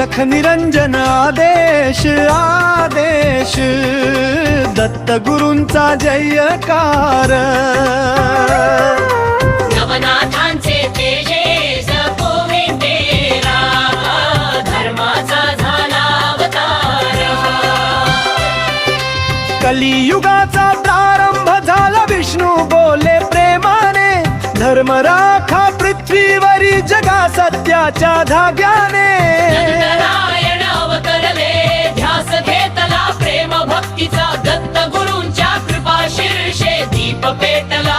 अलख निरंजन आदेश आदेश. दत्त गुरूंचा जयकार. नवनाथांचे तेजेस पोविंदेरा धर्माचा झाला अवतार. कलियुगाचा प्रारंभ झाला विष्णू बोले प्रेमाने. धर्म राखा पृथ्वीवरी जगा सत्याच्या धाग्याने. ध्यास प्रेम भक्तीचा दत्त गुरूंच्या कृपा शीर्षे दीप पेटला.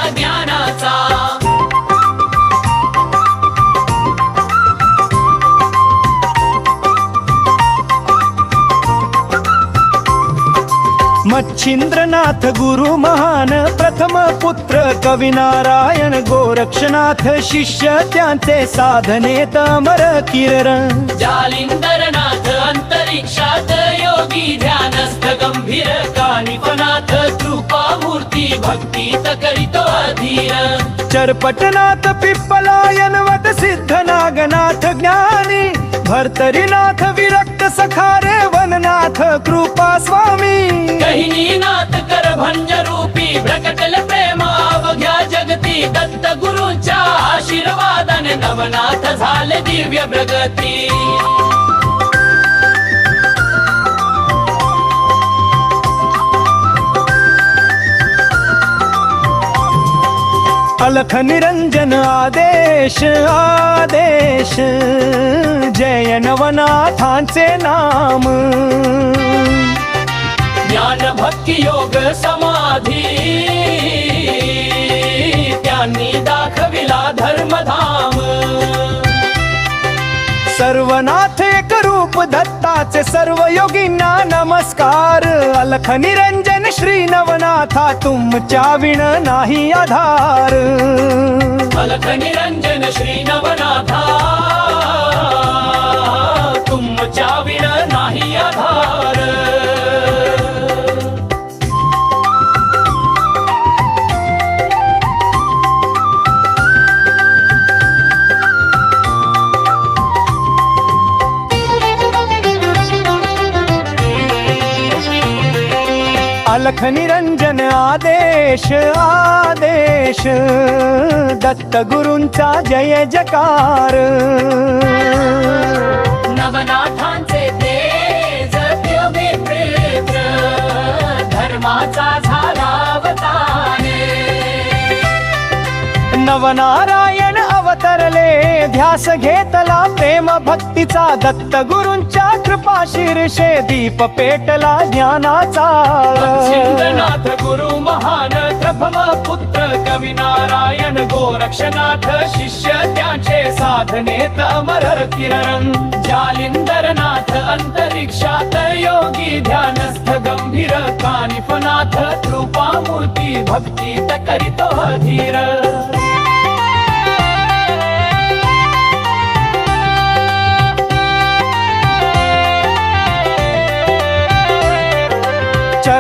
मच्छिंद्रनाथ गुरु महान प्रथम पुत्र कविनारायण गोरक्षनाथ शिष्य त्यांचे साधने तमर किरण. जालिंदरनाथ अंतरिक्षात योगी ध्यानस्थ गंभीर कानिपनाथ कृपा मूर्ती भक्तीत करीतो अधीर. चरपटनाथ पिप्पलायन वट सिद्ध नागनाथ ज्ञानी भर्तरीनाथ विरक्त सखारे वननाथ कृपा स्वामी. नाथ कर भंज रूपी प्रकटल प्रेम अवघ्या जगती दत्त गुरुच्या आशीर्वादाने नवनाथ झाले दिव्य प्रगती. अलख निरंजन आदेश आदेश जय नवनाथांचे नाम। ज्ञान भक्ती योग समाधी त्यांनी दाखविला धर्मधाम। सर्वनाथ एक रूप दत्ताचे सर्व योगींना नमस्कार. अलख निरंजन श्री नवनाथा तुमच्या विण नाही आधार. अलख अलख निरंजन आदेश आदेश. दत्त गुरूंचा जय जकार. नवनाथांचे तेज प्रेत धर्माचा झाला अवतारे. नवनारायण ध्यास घेतला प्रेम भक्तीचा दत्त गुरूंच्या कृपा शीर्षे दीप पेटला ज्ञानाचा. नाथ गुरु महान प्रभम पुत्र कवी नारायण गोरक्षनाथ शिष्य त्याचे साधने तमर किरण. जालिंदरनाथ अंतरिक्षात योगी ध्यानस्थ गंभीर कानिफनाथ कृपा मूर्ती भक्ती करीतो धीर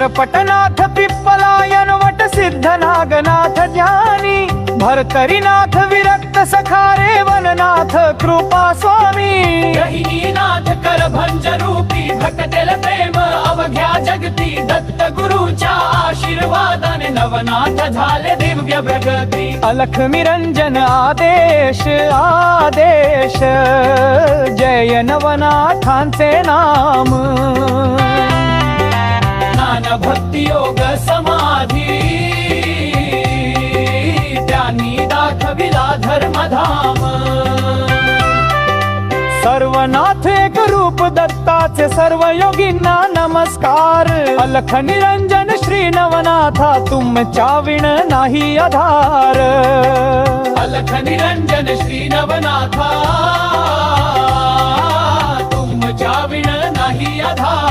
चरपटनाथ पिप्पलायन वट सिद्ध नागनाथ ज्ञानी। भरतरीनाथ विरक्त सखारे वननाथ कृपा स्वामी। नाथ कर भंज रूपी भटतेल प्रेम अवघ्या जगती दत्त गुरुच्या आशीर्वादाने नवनाथ झाले दिव्य प्रगती। अलख निरंजन आदेश आदेश जय नवनाथांचे नाम। ज्ञान भक्ती योग समाधी। त्यांनी दाखविला धर्मधाम सर्वनाथ एक रूप दत्ताचे सर्व योगींना नमस्कार। अलख निरंजन श्री नवनाथा तुमच्या विण नाही आधार। अलख निरंजन श्री नवनाथा तुमच्या विण नाही आधार।